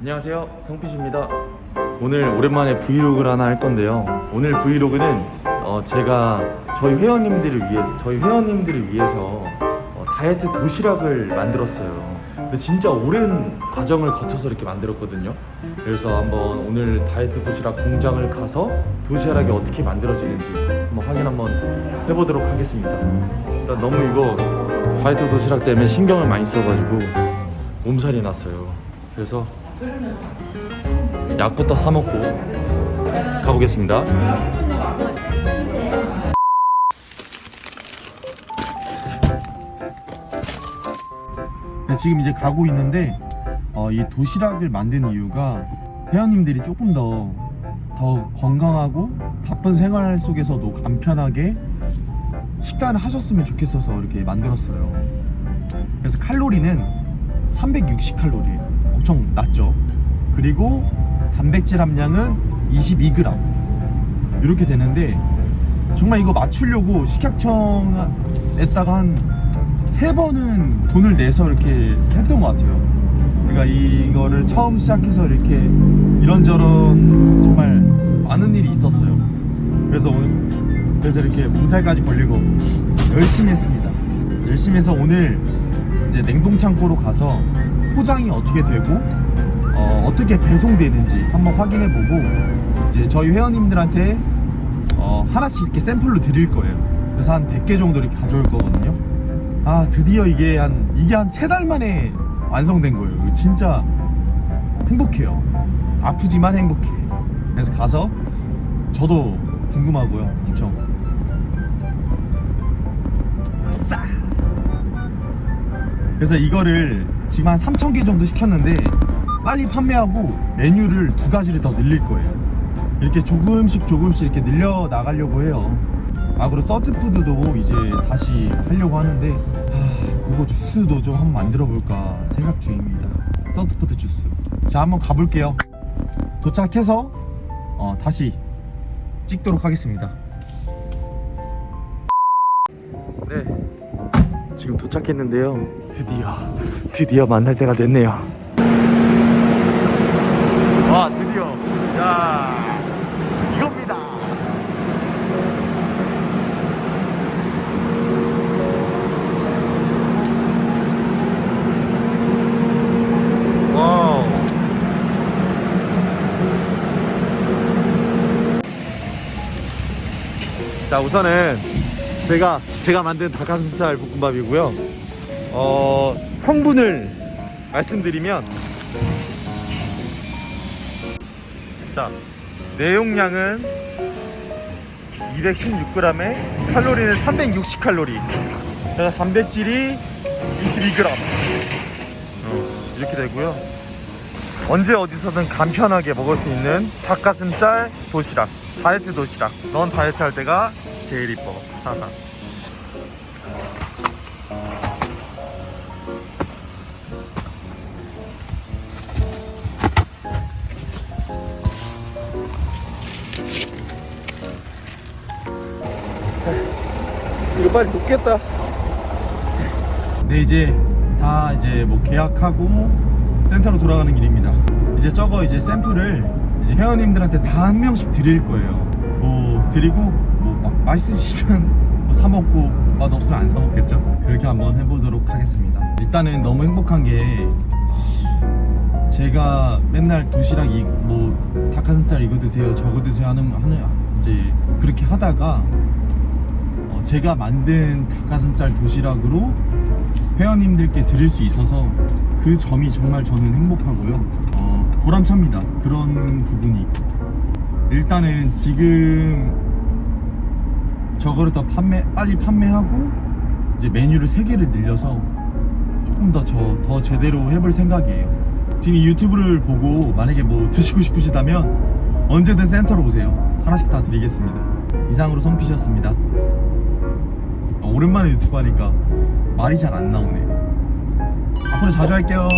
안녕하세요. 성피시입니다. 오늘 오랜만에 브이로그를 하나 할 건데요. 오늘 브이로그는 어, 제가 저희 회원님들을 위해서 저희 회원님들을 위해서 어, 다이어트 도시락을 만들었어요. 근데 진짜 오랜 과정을 거쳐서 이렇게 만들었거든요. 그래서 한번 오늘 다이어트 도시락 공장을 가서 도시락이 어떻게 만들어지는지 한번 확인 한번 해보도록 하겠습니다. 일단 너무 이거 다이어트 도시락 때문에 신경을 많이 써가지고 몸살이 났어요 그래서 약부터 사 먹고 가보겠습니다. 네, 지금 이제 가고 있는데 어, 이 도시락을 만든 이유가 회원님들이 조금 더, 더 건강하고 바쁜 생활 속에서도 간편하게 식단을 하셨으면 좋겠어서 이렇게 만들었어요. 그래서 칼로리는 360칼로리예요. 엄청 낮죠. 그리고 단백질 함량은 22g 이렇게 되는데 정말 이거 맞추려고 식약청에다가 한 세 번은 돈을 내서 이렇게 했던 것 같아요. 그러니까 이거를 처음 시작해서 이렇게 이런저런 정말 많은 일이 있었어요. 그래서 오늘 그래서 이렇게 몸살까지 걸리고 열심히 했습니다. 열심히 해서 오늘 이제 냉동 창고로 가서 포장이 어떻게 되고 어, 어떻게 배송되는지 한번 확인해 보고 이제 저희 회원님들한테 어, 하나씩 이렇게 샘플로 드릴 거예요. 그래서 한 100개 정도 이렇게 가져올 거거든요. 아 드디어 이게 한 이게 한 세 달 만에 완성된 거예요. 진짜 행복해요. 아프지만 행복해. 그래서 가서 저도 궁금하고요. 엄청 싸. 그래서 이거를 지금 한 3,000개 정도 시켰는데 빨리 판매하고 메뉴를 두 가지를 더 늘릴 거예요. 이렇게 조금씩 조금씩 이렇게 늘려 나가려고 해요. 아 그리고 서트푸드도 이제 다시 하려고 하는데 아 그거 주스도 좀 한번 만들어 볼까 생각 중입니다. 서트푸드 주스. 자 한번 가볼게요. 도착해서 어, 다시 찍도록 하겠습니다. 네, 지금 도착했는데요. 드디어 드디어 만날 때가 됐네요. 와 드디어 야 이겁니다. 와우. 자 우선은 제가 제가 만든 닭가슴살 볶음밥이고요. 어 성분을 말씀드리면 자 내용량은 216g에 칼로리는 360칼로리. 그래서 단백질이 22g. 어, 이렇게 되고요. 언제 어디서든 간편하게 먹을 수 있는 닭가슴살 도시락, 다이어트 도시락. 넌 다이어트 할 때가 제일 이뻐. 이거 빨리 녹겠다. 네 이제 다 이제 뭐 계약하고 센터로 돌아가는 길입니다. 이제 저거 이제 샘플을 이제 회원님들한테 다 한 명씩 드릴 거예요. 뭐 드리고 뭐 마- 맛있으시면 뭐 사 먹고 맛 없으면 안 사 먹겠죠. 그렇게 한번 해보도록 하겠습니다. 일단은 너무 행복한 게 제가 맨날 도시락 이 뭐 닭가슴살 이거 드세요 저거 드세요 하는 하는 이제 그렇게 하다가 어, 제가 만든 닭가슴살 도시락으로 회원님들께 드릴 수 있어서 그 점이 정말 저는 행복하고요. 어, 보람찹니다. 그런 부분이. 일단은 지금 저거를 더 판매, 빨리 판매하고 이제 메뉴를 3개를 늘려서 조금 더 저, 더 제대로 해볼 생각이에요. 지금 이 유튜브를 보고 만약에 뭐 드시고 싶으시다면 언제든 센터로 오세요. 하나씩 다 드리겠습니다. 이상으로 손피셨습니다. 어, 오랜만에 유튜브 하니까 말이 잘 안 나오네. 앞으로 자주 할게요.